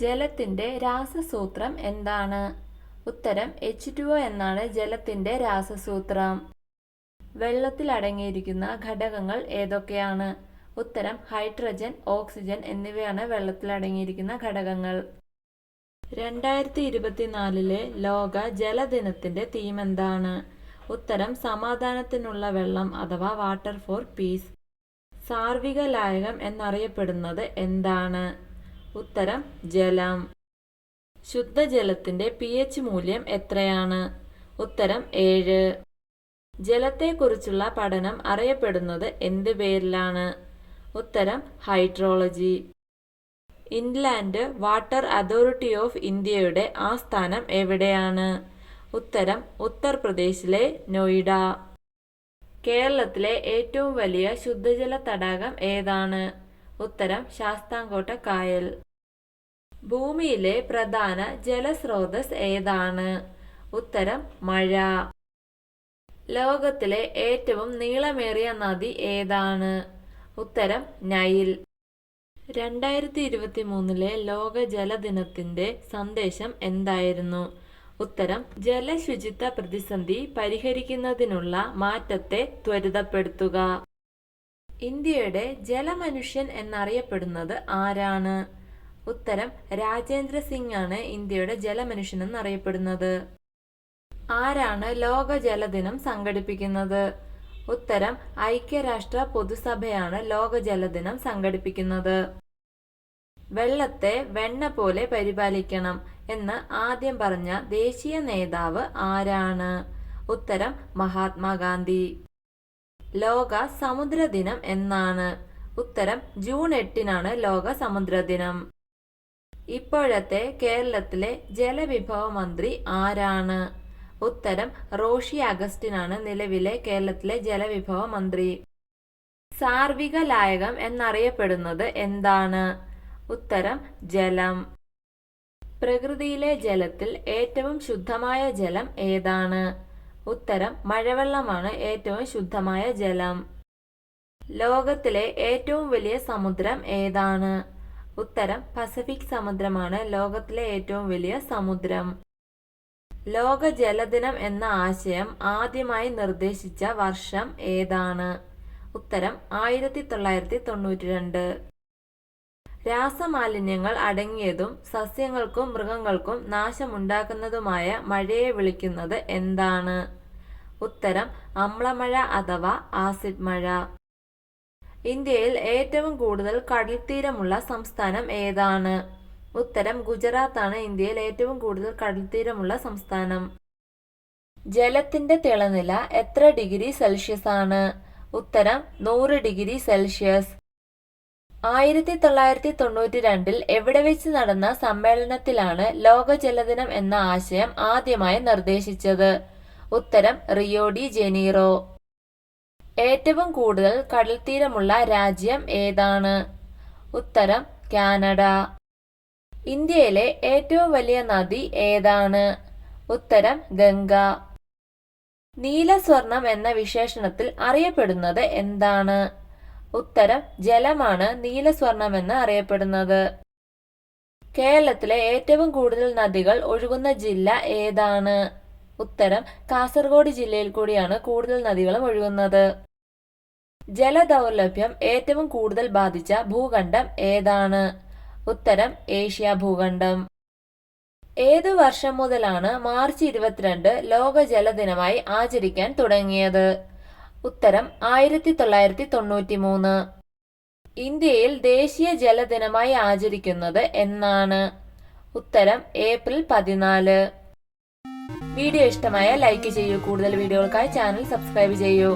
ജലത്തിന്റെ രാസസൂത്രം എന്താണ്? ഉത്തരം എച്ച് ടു എന്നാണ് ജലത്തിന്റെ രാസസൂത്രം. വെള്ളത്തിൽ അടങ്ങിയിരിക്കുന്ന ഘടകങ്ങൾ ഏതൊക്കെയാണ്? ഉത്തരം ഹൈഡ്രജൻ ഓക്സിജൻ എന്നിവയാണ് വെള്ളത്തിൽ അടങ്ങിയിരിക്കുന്ന ഘടകങ്ങൾ. രണ്ടായിരത്തി ഇരുപത്തിനാലിലെ ലോക ജലദിനത്തിന്റെ തീം എന്താണ്? ഉത്തരം സമാധാനത്തിനുള്ള വെള്ളം അഥവാ വാട്ടർ ഫോർ പീസ് സാർവിക ലായകം എന്നറിയപ്പെടുന്നത് എന്താണ്? ഉത്തരം ജലം. ശുദ്ധജലത്തിന്റെ പി എച്ച് മൂല്യം എത്രയാണ്? ഉത്തരം ഏഴ്. ജലത്തെക്കുറിച്ചുള്ള പഠനം അറിയപ്പെടുന്നത് എന്ത് പേരിലാണ്? ഉത്തരം hydrology. Inland water authority of ഇന്ത്യയുടെ ആസ്ഥാനം എവിടെയാണ്? ഉത്തരം ഉത്തർപ്രദേശിലെ നോയിഡ. കേരളത്തിലെ ഏറ്റവും വലിയ ശുദ്ധജല തടാകം ഏതാണ്? ഉത്തരം ശാസ്താംകോട്ട കായൽ. ഭൂമിയിലെ പ്രധാന ജലസ്രോതസ് ഏതാണ്? ഉത്തരം മഴ. ലോകത്തിലെ ഏറ്റവും നീളമേറിയ നദി ഏതാണ്? ഉത്തരം നൈൽ. രണ്ടായിരത്തി ഇരുപത്തി മൂന്നിലെ ലോക ജലദിനത്തിന്റെ സന്ദേശം എന്തായിരുന്നു? ഉത്തരം ജലശുചിത്വ പ്രതിസന്ധി പരിഹരിക്കുന്നതിനുള്ള മാറ്റത്തെ ത്വരിതപ്പെടുത്തുക. ഇന്ത്യയുടെ ജലമനുഷ്യൻ എന്നറിയപ്പെടുന്നത് ആരാണ്? ഉത്തരം രാജേന്ദ്ര സിംഗ് ആണ് ഇന്ത്യയുടെ ജലമനുഷ്യൻ എന്നറിയപ്പെടുന്നത്. ആരാണ് ലോക ജലദിനം സംഘടിപ്പിക്കുന്നത്? ഉത്തരം ഐക്യരാഷ്ട്ര പൊതുസഭയാണ് ലോക ജലദിനം സംഘടിപ്പിക്കുന്നത്. വെള്ളത്തെ വെണ്ണ പോലെ പരിപാലിക്കണം എന്ന് ആദ്യം പറഞ്ഞ ദേശീയ നേതാവ് ആരാണ്? ഉത്തരം മഹാത്മാഗാന്ധി. ലോക സമുദ്ര ദിനം എന്നാണ്. ഉത്തരം ജൂൺ എട്ടിനാണ് ലോക സമുദ്ര ദിനം ഇപ്പോഴത്തെ കേരളത്തിലെ ജലവിഭവ മന്ത്രി ആരാണ്? ഉത്തരം റോഷി അഗസ്റ്റിനാണ് നിലവിലെ കേരളത്തിലെ ജലവിഭവ മന്ത്രി. സാർവിക ലായകം എന്നറിയപ്പെടുന്നത് എന്താണ്? ഉത്തരം ജലം. പ്രകൃതിയിലെ ജലത്തിൽ ഏറ്റവും ശുദ്ധമായ ജലം ഏതാണ്? ഉത്തരം മഴവെള്ളമാണ് ഏറ്റവും ശുദ്ധമായ ജലം. ലോകത്തിലെ ഏറ്റവും വലിയ സമുദ്രം ഏതാണ്? ഉത്തരം പസഫിക് സമുദ്രമാണ് ലോകത്തിലെ ഏറ്റവും വലിയ സമുദ്രം. ലോക ജലദിനം എന്ന ആശയം ആദ്യമായി നിർദ്ദേശിച്ച വർഷം ഏതാണ്? ഉത്തരം ആയിരത്തി തൊള്ളായിരത്തി തൊണ്ണൂറ്റി രണ്ട് രാസമാലിന്യങ്ങൾ അടങ്ങിയതും സസ്യങ്ങൾക്കും മൃഗങ്ങൾക്കും നാശമുണ്ടാക്കുന്നതുമായ മഴയെ വിളിക്കുന്നത് എന്താണ്? ഉത്തരം അമ്ലമഴ അഥവാ ആസിഡ് മഴ. ഇന്ത്യയിൽ ഏറ്റവും കൂടുതൽ കടൽത്തീരമുള്ള സംസ്ഥാനം ഏതാണ്? ഉത്തരം ഗുജറാത്ത് ആണ് ഇന്ത്യയിൽ ഏറ്റവും കൂടുതൽ കടൽത്തീരമുള്ള സംസ്ഥാനം. ജലത്തിന്റെ തിളനില എത്ര ഡിഗ്രി സെൽഷ്യസ് ആണ്? ഉത്തരം നൂറ് ഡിഗ്രി സെൽഷ്യസ്. ആയിരത്തി തൊള്ളായിരത്തി തൊണ്ണൂറ്റി രണ്ടിൽ എവിടെ വെച്ച് നടന്ന സമ്മേളനത്തിലാണ് ലോക ജലദിനം എന്ന ആശയം ആദ്യമായി നിർദ്ദേശിച്ചത്? ഉത്തരം റിയോ ഡി ജനീറോ. ഏറ്റവും കൂടുതൽ കടൽത്തീരമുള്ള രാജ്യം ഏതാണ്? ഉത്തരം കാനഡ. ഇന്ത്യയിലെ ഏറ്റവും വലിയ നദി ഏതാണ്? ഉത്തരം ഗംഗ. നീലസ്വർണം എന്ന വിശേഷണത്തിൽ അറിയപ്പെടുന്നത് എന്താണ്? ഉത്തരം ജലമാണ് നീലസ്വർണം എന്ന് അറിയപ്പെടുന്നത്. കേരളത്തിലെ ഏറ്റവും കൂടുതൽ നദികൾ ഒഴുകുന്ന ജില്ല ഏതാണ്? ഉത്തരം കാസർഗോഡ് ജില്ലയിൽ കൂടിയാണ് കൂടുതൽ നദികളും ഒഴുകുന്നത്. ജലദൗർലഭ്യം ഏറ്റവും കൂടുതൽ ബാധിച്ച ഭൂഖണ്ഡം ഏതാണ്? ഉത്തരം ഏഷ്യ ഭൂഖണ്ഡം. ഏതു വർഷം മുതലാണ് മാർച്ച് ഇരുപത്തിരണ്ട് ലോക ജലദിനമായി ആചരിക്കാൻ തുടങ്ങിയത്? ഉത്തരം ആയിരത്തി തൊള്ളായിരത്തി തൊണ്ണൂറ്റി മൂന്ന് ഇന്ത്യയിൽ ദേശീയ ജലദിനമായി ആചരിക്കുന്നത് എന്നാണ്. ഉത്തരം ഏപ്രിൽ പതിനാല്. വീഡിയോ ഇഷ്ടമായ ലൈക്ക് ചെയ്യൂ. കൂടുതൽ വീഡിയോകൾക്കായി ചാനൽ സബ്സ്ക്രൈബ് ചെയ്യൂ.